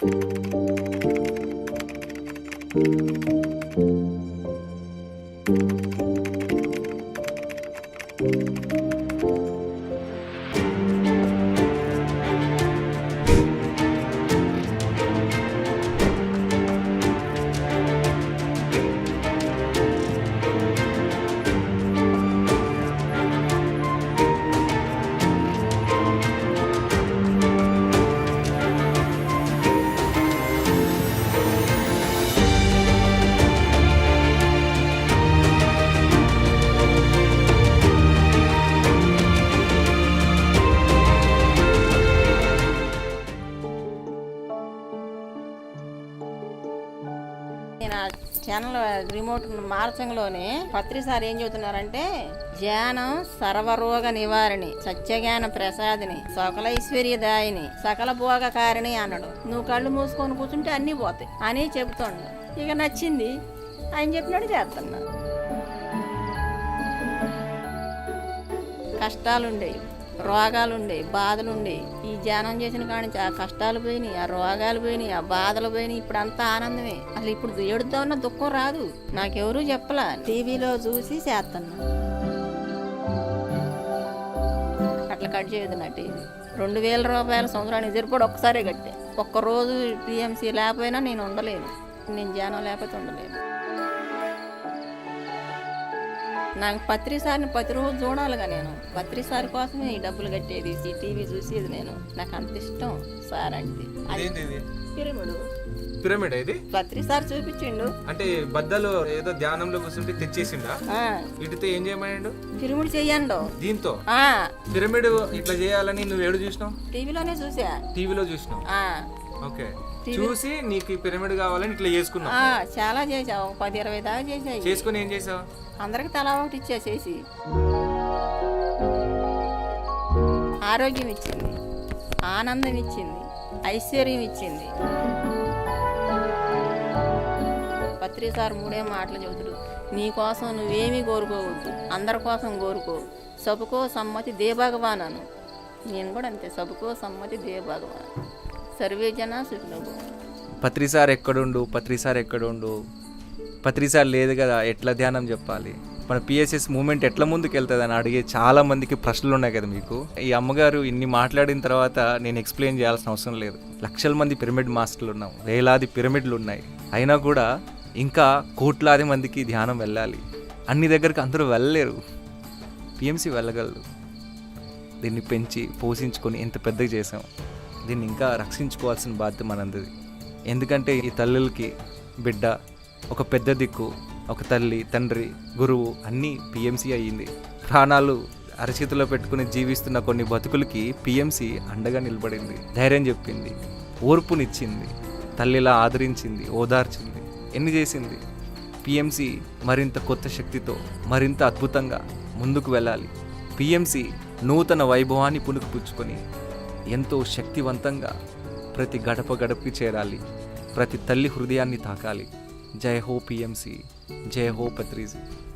Thank you. నేను ఆ channel remote మార్చంలోనే పత్రిసారి ఏం చెబుతున్నారంటే ధ్యానం సర్వరోగ నివారణి సత్యజ్ఞాన ప్రసాదిని సకలైశ్వర్యదాయిని సకల భోగకారిణి అన్నాడు. నువ్వు కళ్ళు మూసుకొని కూర్చుంటే అన్నీ పోతాయి. అని చెబుతుండు. ఇక నచ్చింది. ఆయన చెప్పినట్టు చేస్తున్నా కష్టాలుండేవి. రోగాలుండేవి బాధలుండేవి ఈ ధ్యానం చేసిన కాడి నుంచి ఆ కష్టాలు పోయినాయి ఆ రోగాలు పోయినాయి ఆ బాధలు పోయినాయి. ఇప్పుడు అంతా ఆనందమే. అసలు ఇప్పుడు ఏడుద్దాం ఉన్న దుఃఖం రాదు. నాకెవరూ చెప్పలా. టీవీలో చూసి చేస్తున్నా అట్లా కట్ చేయదు నా టీవీ. రెండు వేల రూపాయల సంవత్సరానికి సరిపడి ఒక్కసారే కట్టే. ఒక్కరోజు టీఎంసీ లేకపోయినా నేను ఉండలేను. నేను ధ్యానం లేకపోతే ఉండలేను. నాకు పత్రి సార్ని ప్రతిరోజు చూడాలిగా నేను. పత్రి సార్ కోసమే ఈ డబ్బులు కట్టేది ఈ టీవీ చూసేది నేను. నాకు అంత ఇష్టం సార్ అంటే. పిరమిడు. పిరమిడ్ ఇది? పత్రి సార్ చూపించిండు. అంటే బద్దలు ఏదో ధ్యానంలో కూర్చుంటే తెచ్చేసిండా? వీటితో ఏం చేయమన్నాడు? పిరమిడ్ చెయ్యండు దీంతో? ఆ, పిరమిడ్ ఇట్లా చేయాలని నువ్వు ఏడు చూసినావు? టీవీలోనే చూసా. టీవీలో చూసినావు? ఓకే. చూసి నీకు ఈ పిరమిడ్ కావాలని ఇట్లా చేసుకున్నావు. ఆ, చాలా చేసా ఒక పది ఇరవై దాకా చేసాయి చేసుకుని ఏం చేసావు అందరికి తలా ఒకటి ఇచ్చేసేసి ఆరోగ్యం ఇచ్చింది. ఆనందం ఇచ్చింది. ఐశ్వర్యం ఇచ్చింది. పత్రి సార్ మూడే మాటలు చెబుతుడు. నీ కోసం నువ్వేమీ కోరుకోవద్దు. అందరి కోసం కోరుకో. సబుకో సమ్మతి దే భగవాన్ అను నేను కూడా అంతే. సబుకో సమ్మతి దే భగవాన్ సర్వే జన సుఖినో పత్రిసార్ ఎక్కడుండు? పత్రిసార్ ఎక్కడుండు? పత్రిసార్ లేదు కదా ఎట్లా ధ్యానం చెప్పాలి? మన పిఎస్ఎస్ మూమెంట్ ఎట్లా ముందుకు వెళ్తుంది అని అడిగే చాలా మందికి ప్రశ్నలు ఉన్నాయి కదా మీకు. ఈ అమ్మగారు ఇన్ని మాట్లాడిన తర్వాత నేను ఎక్స్ప్లెయిన్ చేయాల్సిన అవసరం లేదు. లక్షల మంది పిరమిడ్ మాస్టర్లు ఉన్నాం. వేలాది పిరమిడ్లు ఉన్నాయి. అయినా కూడా ఇంకా కోట్లాది మందికి ధ్యానం వెళ్ళాలి. అన్ని దగ్గరికి అందరూ వెళ్ళలేరు. పిఎంసి వెళ్ళగలరు. దీన్ని పెంచి పోషించుకొని ఎంత పెద్దగా చేసాం. దీన్ని ఇంకా రక్షించుకోవాల్సిన బాధ్యత మనందది ఎందుకంటే ఈ తల్లులకి బిడ్డ ఒక పెద్ద దిక్కు ఒక తల్లి తండ్రి గురువు అన్నీ పిఎంసీ అయ్యింది. ప్రాణాలు అరచేతిలో పెట్టుకుని జీవిస్తున్న కొన్ని బతుకులకి పిఎంసి అండగా నిలబడింది. ధైర్యం చెప్పింది. ఓర్పునిచ్చింది. తల్లిలా ఆదరించింది ఓదార్చింది. ఎన్ని చేసింది? పిఎంసి మరింత కొత్త శక్తితో మరింత అద్భుతంగా ముందుకు వెళ్ళాలి. పిఎంసి నూతన వైభవాన్ని పుణుకుపుచ్చుకొని ఎంతో శక్తివంతంగా ప్రతి గడప గడపకి చేరాలి. ప్రతి తల్లి హృదయాన్ని తాకాలి. జై హో పిఎంసి జై హో పత్రిజీ.